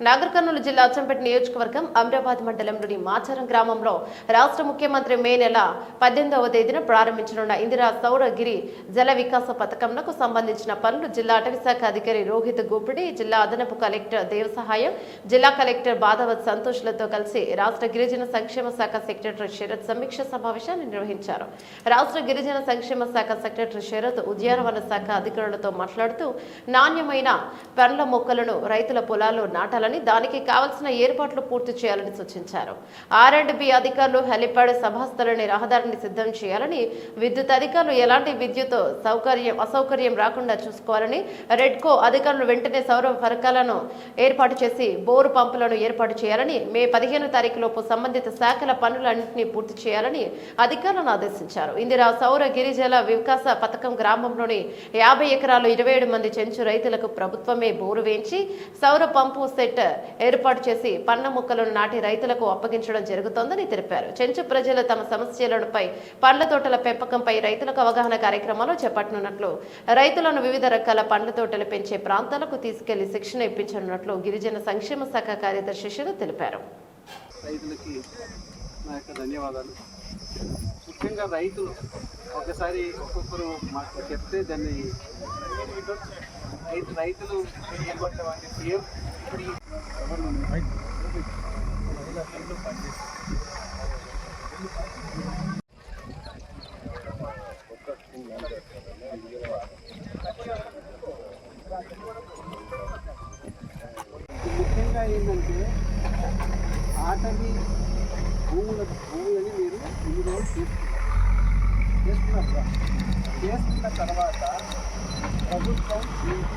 నాగర్ కర్నూలు జిల్లా అచ్చంపేట నియోజకవర్గం అమరాబాద్ మండలంలోని మాచారం గ్రామంలో రాష్ట్ర ముఖ్యమంత్రి మే నెల పద్దెనిమిదవ తేదీన ప్రారంభించనున్న ఇందిరా సౌరగిరి జల వికాస పథకంకు సంబంధించిన పనులు జిల్లా అటవీశాఖ అధికారి రోహిత్ గోపిడి జిల్లా అదనపు కలెక్టర్ దేవసహాయం జిల్లా కలెక్టర్ బాధవత్ సంతోష్లతో కలిసి రాష్ట్ర గిరిజన సంక్షేమ శాఖ సెక్రటరీ శరత్ సమీక్ష సమావేశాన్ని నిర్వహించారు. రాష్ట్ర గిరిజన సంక్షేమ శాఖ సెక్రటరీ శరత్ ఉద్యానవన శాఖ అధికారులతో మాట్లాడుతూ నాణ్యమైన పండ్ల మొక్కలను రైతుల పొలాల్లో నాటాలని దానికి కావలసిన ఏర్పాట్లు పూర్తి చేయాలని సూచించారు. ఆర్ అండ్ బి అధికారులు హెలిప్యాడ్ సభాస్థలని రహదారిని సిద్ధం చేయాలని విద్యుత్ అధికారులు ఎలాంటి విద్యుత్ సౌకర్యం అసౌకర్యం రాకుండా చూసుకోవాలని రెడ్కో అధికారులు వెంటనే సౌర ఫరకాలను ఏర్పాటు చేసి బోరు పంపులను ఏర్పాటు చేయాలని మే పదిహేను తారీఖులోపు సంబంధిత శాఖల పనులన్నింటినీ పూర్తి చేయాలని అధికారులను ఆదేశించారు. ఇందిరా సౌర గిరిజల వికాస పథకం గ్రామంలోని యాభై ఎకరాలు ఇరవై ఏడు మంది చెంచు రైతులకు ప్రభుత్వమే బోరు వేయించి సౌర పంపు సెట్ ఏర్పాటు చేసి పండ్ల మొక్కలను నాటి రైతులకు అప్పగించడం జరుగుతోందని తెలిపారు. చెంచు ప్రజలు తమ సమస్యలపై పండ్ల తోటల పెంపకంపై రైతులకు అవగాహన కార్యక్రమాలు చేపట్టనున్నట్లు రైతులను వివిధ రకాల పండ్ల తోటలు పెంచే ప్రాంతాలకు తీసుకెళ్ళి శిక్షణ ఇప్పించనున్నట్లు గిరిజన సంక్షేమ శాఖ కార్యదర్శి తెలిపారు. రైతులకి నా యొక్క ధన్యవాదాలు. ముఖ్యంగా రైతులు ఒకసారి ఒక్కొక్కరు మాకు చెప్తే దాన్ని రైతు రైతులు ఏం ముఖ్యంగా ఏంటంటే ఆటని భూముల భూములని మీరు ఇన్ని రోజులు చేసుకున్నారు చేసుకున్నారు చేసుకున్న తర్వాత ప్రభుత్వం మీకు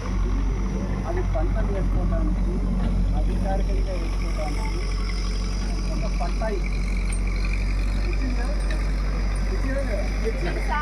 అది పంటలు వేసుకోవడానికి అధికారికంగా వేసుకోవడానికి ఒక పంట ఇచ్చిందా? ఇచ్చిందా?